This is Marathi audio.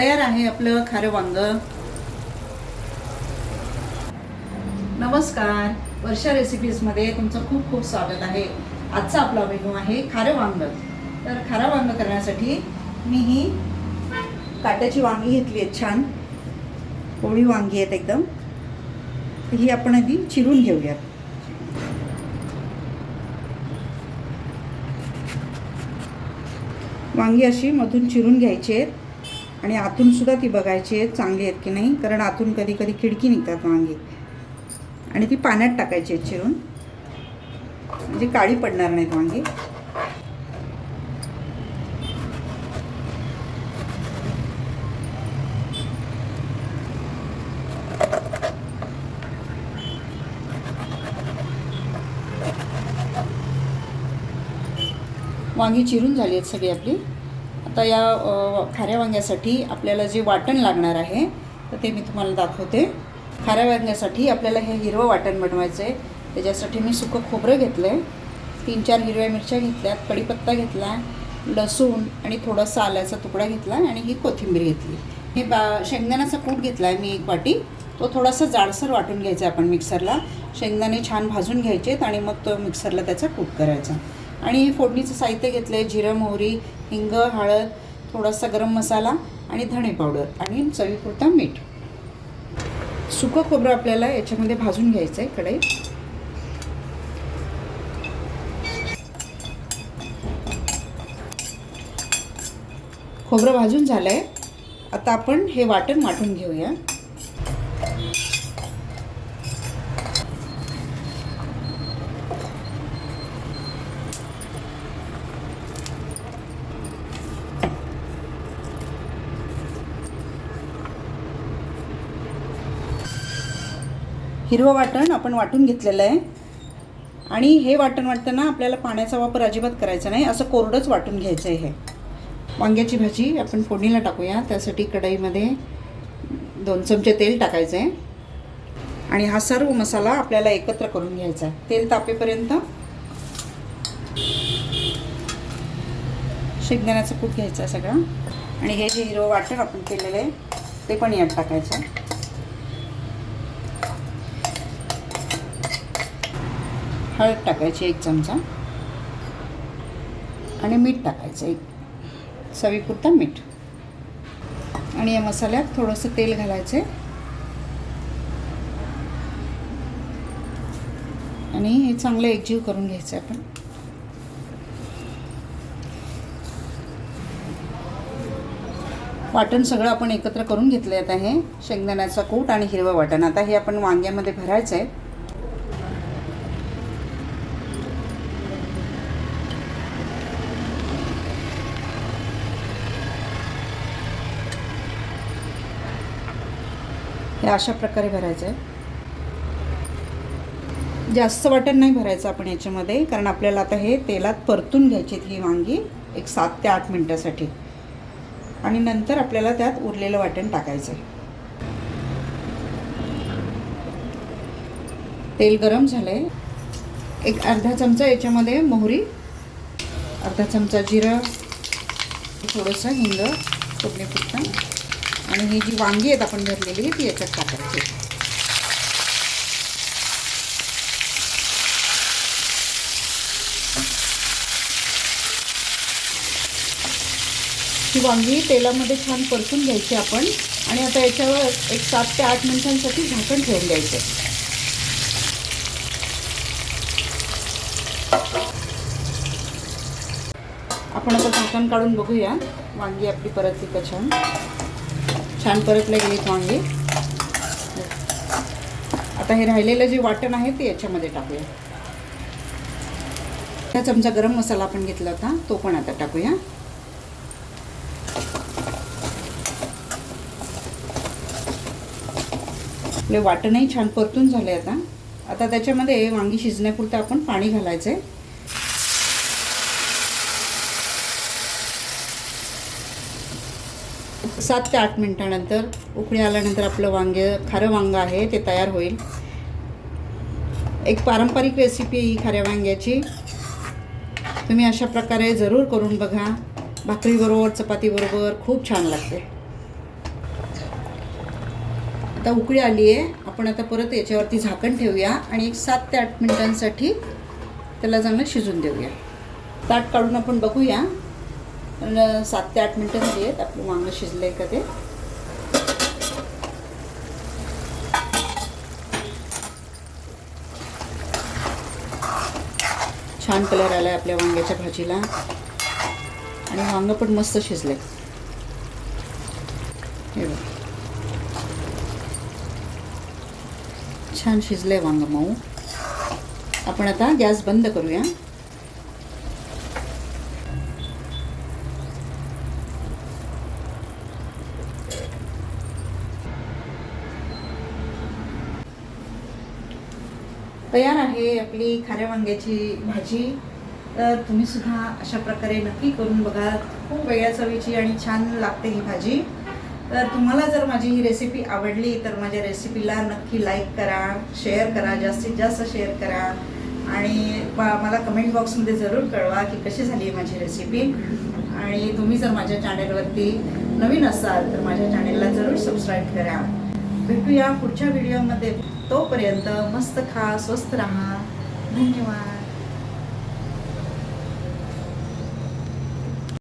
तयार आहे आपलं खारं वांग. नमस्कार वर्षा रेसिपीजमध्ये तुमचं खूप खूप स्वागत आहे. आजचा आपला मेनू आहे खारं वांग. तर खारं वांग करण्यासाठी मी ही काट्याची वांगी घेतली आहेत छान. कोळी वांगी आहेत एकदम. ही आपण आधी चिरून घेऊयात. वांगी अशी मधून चिरून घ्यायची आहेत. आणि आतूनसुद्धा ती बघायची आहेत चांगली आहेत की नाही कारण आतून कधी कधी खिडकी निघतात वांगी. आणि ती पाण्यात टाकायची आहेत चिरून. म्हणजे काळी पडणार नाहीत वांगी. वांगी चिरून झाली आहेत सगळी आपली. आता या खाऱ्या वांग्यासाठी आपल्याला जे वाटण लागणार आहे तर ते मी तुम्हाला दाखवते. खाऱ्या वांग्यासाठी आपल्याला हे हिरवं वाटण बनवायचं आहे त्याच्यासाठी मी सुकं खोबरं घेतलं आहे तीन चार हिरव्या मिरच्या घेतल्यात कढीपत्ता घेतला लसूण आणि थोडासा आल्याचा तुकडा घेतला आणि ही कोथिंबीर घेतली. हे बा शेंगदाण्याचा कूट घेतला आहे मी एक वाटी. तो थोडासा जाडसर वाटून घ्यायचा आपण मिक्सरला. शेंगदाणे छान भाजून घ्यायचेत आणि मग तो मिक्सरला त्याचा कूट करायचा. आणि फोडणीचं साहित्य घेतलं आहे जिरं मोहरी हिंग हळद थोडासा गरम मसाला आणि धणे पावडर आणि चवीपुरता मीठ. सुकं खोबरं आपल्याला याच्यामध्ये भाजून घ्यायचं आहे कढईत. खोबरं भाजून झालं आहे आता आपण हे वाटण वाटून घेऊया. हिरवं वाटण आपण वाटून घेतलेलं आहे. आणि हे वाटण वाटताना आपल्याला पाण्याचा वापर अजिबात करायचा नाही. असं कोरडंच वाटून घ्यायचं आहे हे. वांग्याची भाजी आपण फोडणीला टाकूया. त्यासाठी कढईमध्ये दोन चमचे तेल टाकायचं आहे आणि हा सर्व मसाला आपल्याला एकत्र करून घ्यायचा आहे. तेल तापेपर्यंत शेंगदाण्याचं कूट घ्यायचं आहे सगळं. आणि हे जे हिरवं वाटण आपण केलेलं आहे ते पण यात टाकायचं हळद टाकायची एक चमचा. आणि मीठ टाकायचं एक चवीपुरता मीठ. आणि या मसाल्यात थोडंसं तेल घालायचं आणि हे चांगलं एकजीव करून घ्यायचं आपण. वाटण सगळं आपण एकत्र करून घेतलं आहे. आता हे शेंगदाण्याचा कूट आणि हिरवं वाटण. आता हे आपण वांग्यामध्ये भरायचं आहे. हे अशा प्रकारे भरायचं आहे. जास्त वाटण नाही भरायचं आपण याच्यामध्ये कारण आपल्याला आता हे तेलात परतून घ्यायची ही वांगी एक सात ते आठ मिनटासाठी. आणि नंतर आपल्याला त्यात उरलेलं वाटण टाकायचं आहे तेल गरम झालं आहे एक अर्धा चमचा याच्यामध्ये मोहरी अर्धा चमचा जिरं थोडंसं हिंग फोडणीपुरतं आणि ही जी वांगी आहेत आपण भरलेली ती याच्यात टाकायची. ही वांगी तेलामध्ये छान परतून घ्यायची आपण आणि आता याच्यावर एक सात ते आठ मिनिटांसाठी झाकण ठेवून द्यायचं. आपण आता झाकण काढून बघूया. वांगी आपली परतली का छान? छान परतल्या गेलीत वांगे. आता हे राहिलेलं जे वाटण आहे ते याच्यामध्ये टाकूया. त्या चमचा गरम मसाला आपण घेतला होता तो पण आता टाकूया. आपले वाटणही छान परतून झाले आता. आता त्याच्यामध्ये वांगी शिजण्यापुरतं आपण पाणी घालायचं आहे सात ते आठ मिनटानंतर उकळी आल्यानंतर आपलं वांगे खारं वांगं आहे ते तयार होईल. एक पारंपरिक रेसिपी ही खाऱ्या वांग्याची. तुम्ही अशा प्रकारे जरूर करून बघा. भाकरीबरोबर चपातीबरोबर खूप छान लागते. आता उकळी आली आहे. आपण आता परत याच्यावरती झाकण ठेवूया आणि एक सात ते आठ मिनटांसाठी त्याला चांगलं शिजून देऊया. ताट काढून आपण बघूया. पण सात ते आठ मिनटं झाली आहेत. आपलं वांगं शिजलं आहे का ते? छान कलर आला आहे आपल्या वांग्याच्या भाजीला. आणि वांगं पण मस्त शिजलं आहे छान शिजलं आहे वांगं मऊ. आपण आता गॅस बंद करूया. तयार आहे आपली खाऱ्या वांग्याची भाजी. तर तुम्ही सुद्धा अशा प्रकारे नक्की करून बघा. खूप वेगळ्या चवीची आणि छान लागते ही भाजी. तर तुम्हाला जर माझी ही रेसिपी आवडली तर माझ्या रेसिपीला नक्की लाईक करा शेअर करा जास्तीत जास्त शेअर करा. आणि मला कमेंट बॉक्समध्ये जरूर कळवा की कशी झाली आहे माझी रेसिपी आणि तुम्ही जर माझ्या चॅनेलवरती नवीन असाल तर माझ्या चॅनेलला जरूर सबस्क्राईब करा. भेटूया पुढच्या व्हिडिओमध्ये तोपर्यंत मस्त खा स्वस्त राहा. धन्यवाद.